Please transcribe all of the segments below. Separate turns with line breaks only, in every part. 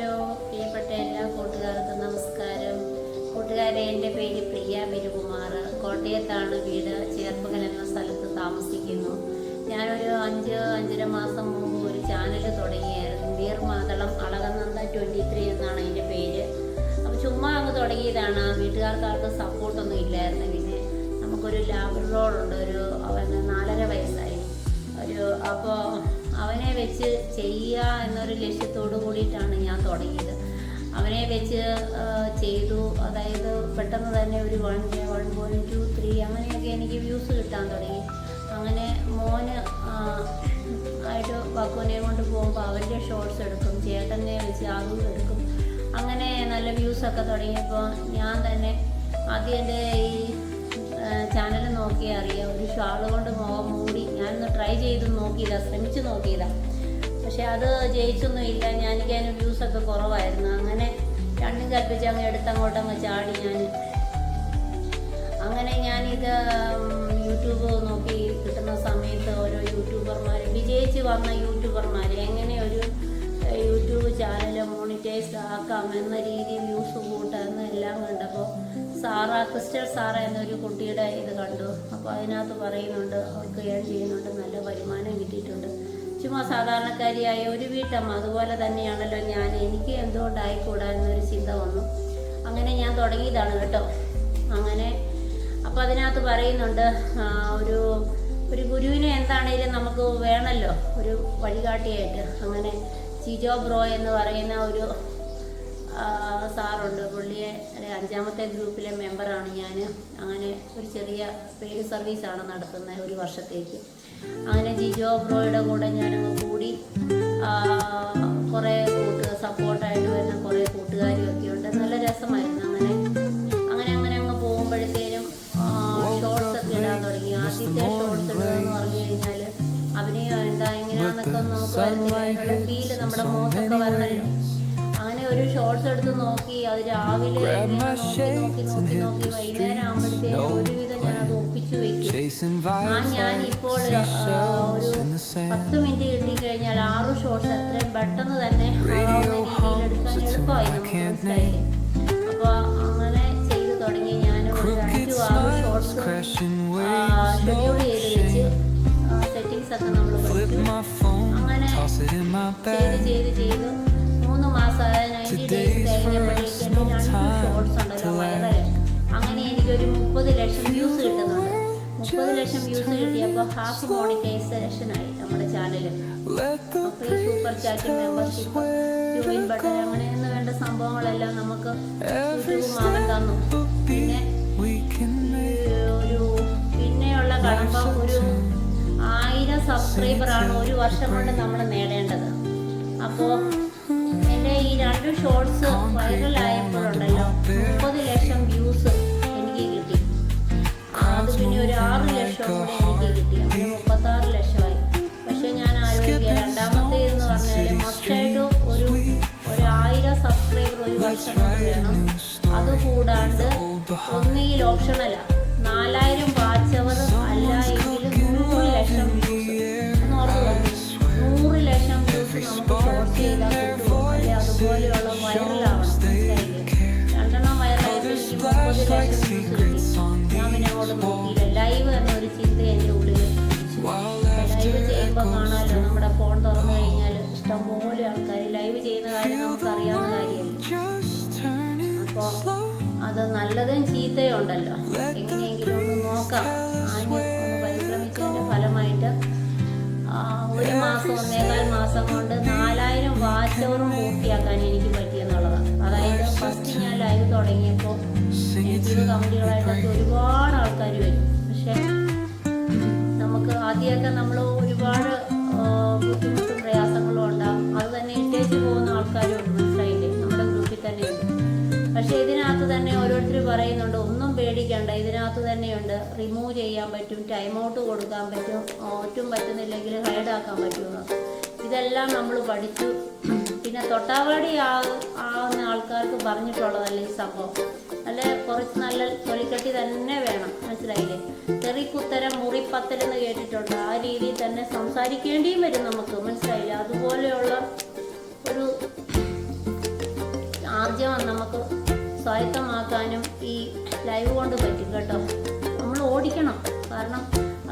Hello പ്രിയപ്പെട്ട എല്ലാ കൂട്ടുകാർക്കും നമസ്കാരം. കൂട്ടുകാരെ എന്റെ പേര് പ്രിയ ബിരുകുമാർ കോട്ടയത്താണ് വീട്. ചേർപ്പകൽ എന്ന സ്ഥലത്ത് താമസിക്കുന്നു. ഞാനൊരു അഞ്ച് അഞ്ചര മാസം മുമ്പ് ഒരു ചാനൽ തുടങ്ങിയായിരുന്നു. വീർ മാതളം അളകനന്ദ ട്വന്റി ത്രീ എന്നാണ് എന്റെ പേര്. അപ്പോൾ ചുമ്മാ അങ്ങ് തുടങ്ങിയതാണ്. വീട്ടുകാർക്കാർക്ക് സപ്പോർട്ടൊന്നും ഇല്ലായിരുന്നു പിന്നെ നമുക്കൊരു ലാബ്രോളുണ്ട് ഒരു അവന് നാലര വയസ്സായി. ഒരു അപ്പോൾ അവനെ വെച്ച് ചെയ്യുക എന്നൊരു ലക്ഷ്യത്തോടു കൂടിയിട്ടാണ് ഞാൻ തുടങ്ങിയത്. അവനെ വെച്ച് ചെയ്തു. അതായത് പെട്ടെന്ന് തന്നെ ഒരു one one point two three അങ്ങനെയൊക്കെ എനിക്ക് വ്യൂസ് കിട്ടാൻ തുടങ്ങി. അങ്ങനെ മോന് ആയിട്ട് വക്കുവിനെ കൊണ്ട് പോകുമ്പോൾ അവന്റെ ഷോർട്സ് എടുക്കും ചേട്ടനെ വെച്ച് അതും എടുക്കും. അങ്ങനെ നല്ല വ്യൂസൊക്കെ തുടങ്ങിയപ്പോൾ ഞാൻ തന്നെ ആദ്യം എന്റെ ഈ ചാനൽ നോക്കിയാൽ അറിയാം ഒരു ഷാൾ കൊണ്ട് മുഖം മൂടി ഞാനൊന്ന് ട്രൈ ചെയ്ത് നോക്കിയില്ല ശ്രമിച്ച് നോക്കിയില്ല പക്ഷെ അത് ജയിച്ചൊന്നും ഇല്ല. ഞാൻ എനിക്ക് അതിന് വ്യൂസൊക്കെ കുറവായിരുന്നു. അങ്ങനെ രണ്ടും കൽപ്പിച്ച് അങ്ങ് എടുത്തങ്ങോട്ടങ്ങ് ചാടി ഞാൻ അങ്ങനെ ഞാനിത് യൂട്യൂബ് നോക്കി കിട്ടുന്ന സമയത്ത് ഓരോ യൂട്യൂബർമാർ വിജയിച്ച് വന്ന യൂട്യൂബർമാർ എങ്ങനെ ഒരു യൂട്യൂബ് ചാനൽ മോണിറ്റൈസ് ആക്കാം എന്ന രീതി വ്യൂസ് കൂട്ടാമെന്ന് എല്ലാം കണ്ടപ്പോൾ സാറ ക്രിസ്റ്റൽ സാറ എന്നൊരു കുട്ടിയുടെ ഇത് കണ്ടു. അപ്പോൾ അതിനകത്ത് പറയുന്നുണ്ട് അവർക്ക് ഏൺ ചെയ്യുന്നുണ്ട് നല്ല വരുമാനം കിട്ടിയിട്ടുണ്ട്. ചുമ്മാ സാധാരണക്കാരിയായ ഒരു വീട്ടമ്മ അതുപോലെ തന്നെയാണല്ലോ ഞാൻ. എനിക്ക് എന്തുകൊണ്ടായിക്കൂടാ എന്നൊരു ചിന്ത വന്നു. അങ്ങനെ ഞാൻ തുടങ്ങിയതാണ് കേട്ടോ. അങ്ങനെ അപ്പോൾ അതിനകത്ത് പറയുന്നുണ്ട് ഒരു ഒരു ഗുരുവിനെ എന്താണേലും നമുക്ക് വേണമല്ലോ ഒരു വഴികാട്ടിയായിട്ട്. അങ്ങനെ ചിജോ ബ്രോ എന്ന് പറയുന്ന ഒരു സാറുണ്ട്. പുള്ളിയെ അഞ്ചാമത്തെ ഗ്രൂപ്പിലെ മെമ്പറാണ് ഞാൻ അങ്ങനെ ഒരു ചെറിയ പേര് സർവീസാണ് നടത്തുന്നത് ഒരു വർഷത്തേക്ക്. അങ്ങനെ ജിജോ ബ്രോയുടെ കൂടെ ഞാനങ്ങ് കൂടി കുറേ കൂട്ട് സപ്പോർട്ടായിട്ട് വരുന്ന കുറേ കൂട്ടുകാരിയൊക്കെ ഉണ്ട്. നല്ല രസമായിരുന്നു അങ്ങനെ. അങ്ങനെ അങ്ങനെ അങ്ങ് പോകുമ്പോഴത്തേനും ഷോർട്സ് ഒക്കെ ഇടാൻ തുടങ്ങി. ആദ്യത്തെ ഷോർട്സ് ഇടുകയെന്ന് പറഞ്ഞു കഴിഞ്ഞാൽ അഭിനയം എന്താ എങ്ങനെയാണെന്നൊക്കെ നമുക്ക് ഫീൽ നമ്മുടെ മുഖത്തൊക്കെ വരുന്ന ഒരു എടുത്ത് നോക്കി അത് രാവിലെ നോക്കി നോക്കി നോക്കി നോക്കി വൈകുന്നേരം ആകുമ്പോഴത്തേക്കും ഒരുവിധം ഞാൻ അത് ഒപ്പിച്ചു വെക്കും. ആ ഞാൻ ഇപ്പോൾ ഒരു പത്ത്. മിനിറ്റ് കിട്ടിക്കഴിഞ്ഞാൽ ആറ് ഷോർട്സ് എത്രയും പെട്ടെന്ന് തന്നെ എടുക്കാൻ എളുപ്പമായി നമുക്ക് അപ്പോൾ അങ്ങനെ ചെയ്തു തുടങ്ങി. ഞാൻ ഒരു അഞ്ചു ആറ് ഷോർട്സ് ഷെഡ്യൂൾ ചെയ്ത് വെച്ച്. സെറ്റിങ്സ് ഒക്കെ നമ്മൾ അങ്ങനെ ചെയ്ത് ചെയ്ത് ചെയ്ത്. മാസം നയന്റി ഡേയ്സ് കഴിഞ്ഞപ്പോഴേക്കും രണ്ട് ഷോർട്സ് ഉണ്ടല്ലോ
to
അങ്ങനെ എനിക്കൊരു മുപ്പത് ലക്ഷം വ്യൂസ് കിട്ടുന്നുണ്ട്. മുപ്പത് ലക്ഷം വ്യൂസ് കിട്ടിയപ്പോൾ ഹാഫ് മോണിറ്റൈസേഷനായി നമ്മുടെ
ചാനലിൽ
അപ്പോൾ ഈ super chatting membership join button അങ്ങനെ വേണ്ട സംഭവങ്ങളെല്ലാം നമുക്ക് യൂട്യൂബ് മാവൻ തന്നു. പിന്നെ ഒരു പിന്നെയുള്ള കടമ്പ ഒരു ആയിരം സബ്സ്ക്രൈബറാണ് ഒരു വർഷം കൊണ്ട് നമ്മൾ നേടേണ്ടത്. അപ്പോൾ ഈ രണ്ട് ഷോർട്സ് വൈറലായപ്പോഴുണ്ടല്ലോ മുപ്പത് ലക്ഷം വ്യൂസ് എനിക്ക് കിട്ടി. അത് പിന്നെ ഒരു ആറ് ലക്ഷം കൂടെ എനിക്ക് കിട്ടി. അങ്ങനെ മുപ്പത്താറ് ലക്ഷമായി. പക്ഷെ ഞാൻ ആലോചിക്കുക രണ്ടാമത്തെ എന്ന് പറഞ്ഞാൽ മൊത്തമായിട്ട് ഒരു ഒരു ആയിരം സബ്സ്ക്രൈബർ ഒരു വർഷം വേണം. അത് കൂടാണ്ട് ഒന്നുകിൽ ഓപ്ഷണല നാലായിരം വാച്ചവർ അല്ല എങ്കിൽ നൂറ് ലക്ഷം വ്യൂസ് ഇഷ്ടംപോലെ ആൾക്കാർ ലൈവ് ചെയ്യുന്ന കാര്യം നമുക്ക് അറിയാവുന്ന കാര്യമല്ല അപ്പോൾ അത് നല്ലതും ചീത്തയും ഉണ്ടല്ലോ. എങ്ങനെയെങ്കിലും ഒന്ന് നോക്കാം. ആഞ്ഞ് ഒന്ന് പരിശ്രമിച്ചതിന്റെ ഫലമായിട്ട് ഒരു മാസം ഒന്നേകാൽ മാസം കൊണ്ട് നാലായിരം വാച്ചവറും പൂർത്തിയാക്കാൻ എനിക്ക് പറ്റിയെന്നുള്ളതാണ്. അതായത് ഫസ്റ്റ് ഞാൻ ലൈവ് തുടങ്ങിയപ്പോൾ എനിക്കിത് കമന്റുകളായിട്ടൊക്കെ ഒരുപാട് ആൾക്കാർ വരും. പക്ഷെ നമുക്ക് ആദ്യമൊക്കെ നമ്മൾ റിമൂവ് ചെയ്യാൻ പറ്റും ടൈം ഔട്ട് കൊടുക്കാൻ പറ്റും ഒറ്റും പറ്റുന്നില്ലെങ്കിൽ ഹൈഡാക്കാൻ പറ്റുമെന്ന്. ഇതെല്ലാം നമ്മൾ പഠിച്ചു. പിന്നെ തൊട്ടാവാടി ആ ആവുന്ന ആൾക്കാർക്ക് പറഞ്ഞിട്ടുള്ളതല്ലേ ഈ സംഭവം? നല്ല കുറച്ച് നല്ല തൊലിക്കട്ടി തന്നെ വേണം മനസ്സിലായില്ലേ? തെറിക്കുത്തരം മുറിപ്പത്തലെന്ന് കേട്ടിട്ടുണ്ട്. ആ രീതിയിൽ തന്നെ സംസാരിക്കേണ്ടിയും വരും നമുക്ക് മനസ്സിലായില്ലേ? അതുപോലെയുള്ള ഒരു ആർജവം നമുക്ക് സ്വായത്തമാക്കാനും ഈ ലൈവ് കൊണ്ട് പറ്റും കേട്ടോ. ഓടിക്കണം. കാരണം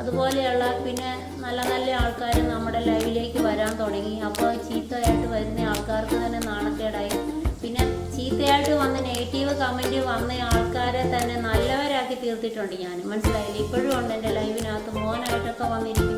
അതുപോലെയുള്ള പിന്നെ നല്ല നല്ല ആൾക്കാർ നമ്മുടെ ലൈവിലേക്ക് വരാൻ തുടങ്ങി. അപ്പോൾ ചീത്തയായിട്ട് വരുന്ന ആൾക്കാർക്ക് തന്നെ നാണക്കേടായി. പിന്നെ ചീത്തയായിട്ട് വന്ന നെഗറ്റീവ് കമന്റ് വന്ന ആൾക്കാരെ തന്നെ നല്ലവരാക്കി തീർത്തിട്ടുണ്ട് ഞാൻ മനസ്സിലായില്ല? ഇപ്പോഴും ഉണ്ട് എന്റെ ലൈവിനകത്ത് മോനായിട്ടൊക്കെ വന്നിരിക്കുന്ന.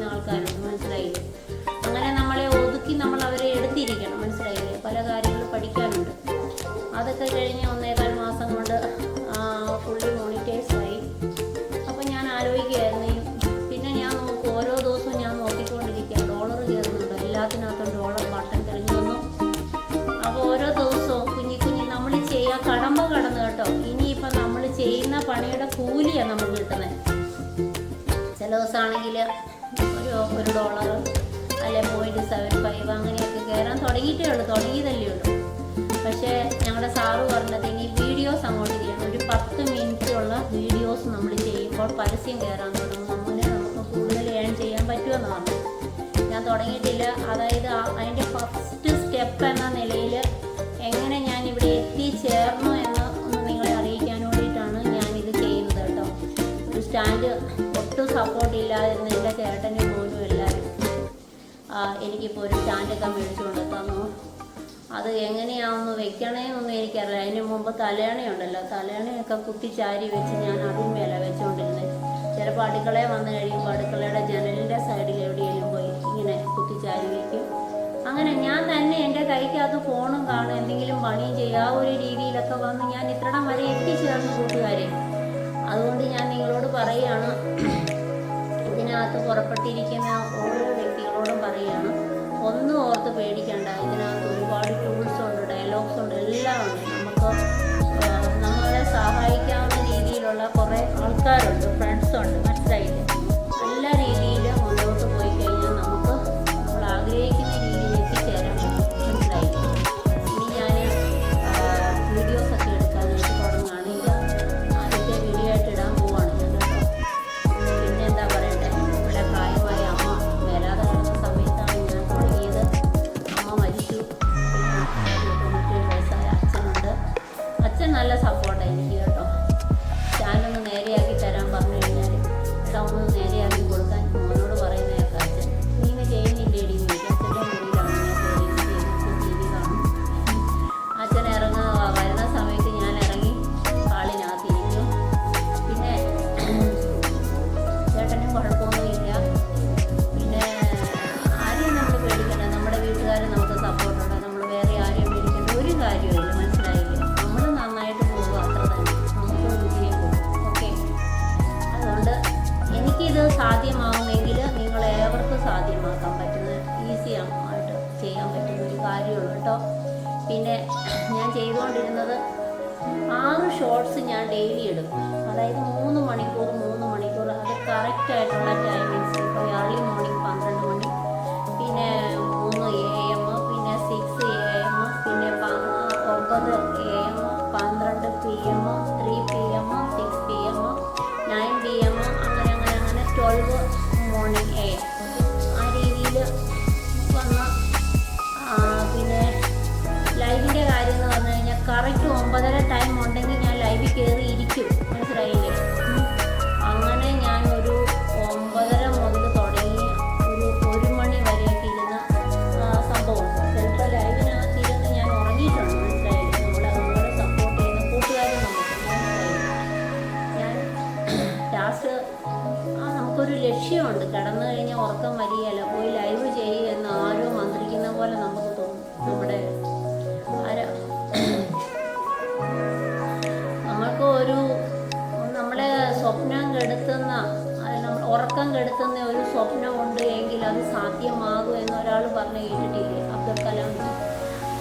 കൂലിയാണ് നമുക്ക് കിട്ടുന്നത് ചില ദിവസമാണെങ്കിൽ ഒരു ഒരു ഡോളർ അല്ലെ പോയിന്റ് സെവൻ ഫൈവ് അങ്ങനെയൊക്കെ കയറാൻ തുടങ്ങിയിട്ടേ ഉള്ളൂ തുടങ്ങിയതല്ലേ ഉള്ളൂ. പക്ഷേ ഞങ്ങളുടെ സാറ് പറഞ്ഞത് ഇനി വീഡിയോസ് അങ്ങോട്ട് ചെയ്യണം. ഒരു പത്ത് മിനിറ്റ് ഉള്ള വീഡിയോസ് നമ്മൾ ചെയ്യുമ്പോൾ പരസ്യം കയറാൻ തുടങ്ങും. അങ്ങനെ നമുക്ക് കൂടുതൽ ഏൺ ചെയ്യാൻ പറ്റുമെന്ന് പറഞ്ഞു ഞാൻ തുടങ്ങിയിട്ടില്ല. അതായത് അതിന്റെ ഫസ്റ്റ് സ്റ്റെപ്പ് എന്ന നിലയിൽ എങ്ങനെ ഞാൻ ഇവിടെ എത്തിച്ചേർന്നു ഒരു ഒട്ടും സപ്പോർട്ട് ഇല്ലാതിരുന്ന എന്റെ ചേട്ടനും മോനും എല്ലാവരും എനിക്കിപ്പോൾ ഒരു സ്റ്റാൻഡൊക്കെ മേടിച്ചു തന്നു അത് എങ്ങനെയാണെന്ന് വെക്കണേന്നൊന്നും എനിക്കറിയില്ല. അതിന് മുമ്പ് തലയണയുണ്ടല്ലോ തലയണയൊക്കെ കുത്തി ചാരി വെച്ച് ഞാൻ അതിന്മേല വെച്ചുകൊണ്ടിരുന്നത് ചിലപ്പോൾ അടുക്കളയിൽ വന്നു കഴിയുമ്പോൾ അടുക്കളയുടെ ജനലിന്റെ സൈഡിൽ എവിടെയെങ്കിലും പോയി ഇങ്ങനെ കുത്തി ചാരി വയ്ക്കും അങ്ങനെ ഞാൻ തന്നെ എന്റെ കൈക്കകത്ത് ഫോണും കാണും. എന്തെങ്കിലും പണിയും ചെയ്യുക ആ ഒരു രീതിയിലൊക്കെ വന്ന് ഞാൻ ഇത്രടം വരെ എത്തിച്ചേർന്ന് കൂട്ടുകാരെ. അതുകൊണ്ട് ഞാൻ നിങ്ങളോട് പറയുകയാണ് ഇതിനകത്ത് പുറപ്പെട്ടിരിക്കുന്ന ഓരോ വ്യക്തികളോടും പറയുകയാണ് ഒന്നും ഓർത്ത് പേടിക്കേണ്ട. ഇതിനകത്ത് ഒരുപാട് ടൂൾസ് ഉണ്ട് ഡയലോഗ്സ് ഉണ്ട് എല്ലാം ഉണ്ട്. നമുക്ക് നമ്മളെ സഹായിക്കാവുന്ന രീതിയിലുള്ള കുറേ ആൾക്കാരുണ്ട്. ചെയ്തുകൊണ്ടിരുന്നത്. ആറ് ഷോർട്സ് ഞാൻ ഡെയിലി ഇടും അതായത് മൂന്ന് മണിക്കൂർ മൂന്ന് മണിക്കൂർ അത് കറക്റ്റ് ആയിട്ടുള്ള ലാസ്റ്റ് ആ നമുക്കൊരു ലക്ഷ്യമുണ്ട്. കടന്നു കഴിഞ്ഞാൽ ഉറക്കം വരികയല്ല. പോയി ലൈവ് ചെയ്യുക എന്ന് ആരോ മന്ത്രിക്കുന്ന പോലെ നമുക്ക് തോന്നും. നമ്മുടെ ആരാ? നമ്മൾക്ക് ഒരു നമ്മളെ സ്വപ്നം കെടുത്തുന്ന ഉറക്കം കെടുത്തുന്ന ഒരു സ്വപ്നമുണ്ട് എങ്കിൽ അത് സാധ്യമാകും എന്ന് ഒരാൾ പറഞ്ഞു കേട്ടിട്ടില്ലേ? അബ്ദുൽ കലാം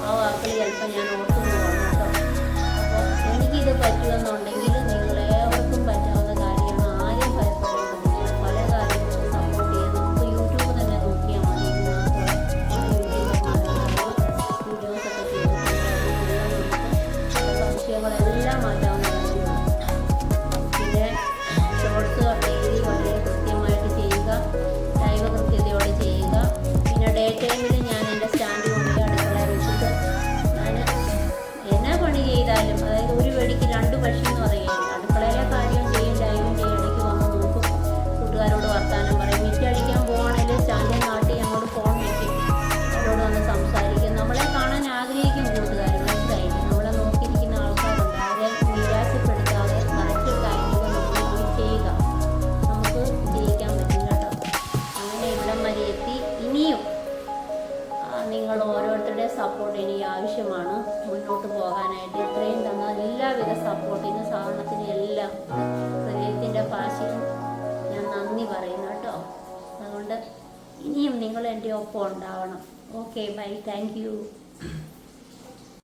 ആ വാക്കിൽ ചിലപ്പോൾ ഞാൻ ഓർത്തു പോകണം കേട്ടോ. അപ്പോൾ എനിക്കിത് പറ്റുമെന്നുണ്ടെങ്കിൽ ഹൃദയത്തിന്റെ ഭാഷയും ഞാൻ നന്ദി പറയുന്നു കേട്ടോ. അതുകൊണ്ട് ഇനിയും നിങ്ങൾ എന്റെ ഒപ്പം ഉണ്ടാവണം. Okay bye thank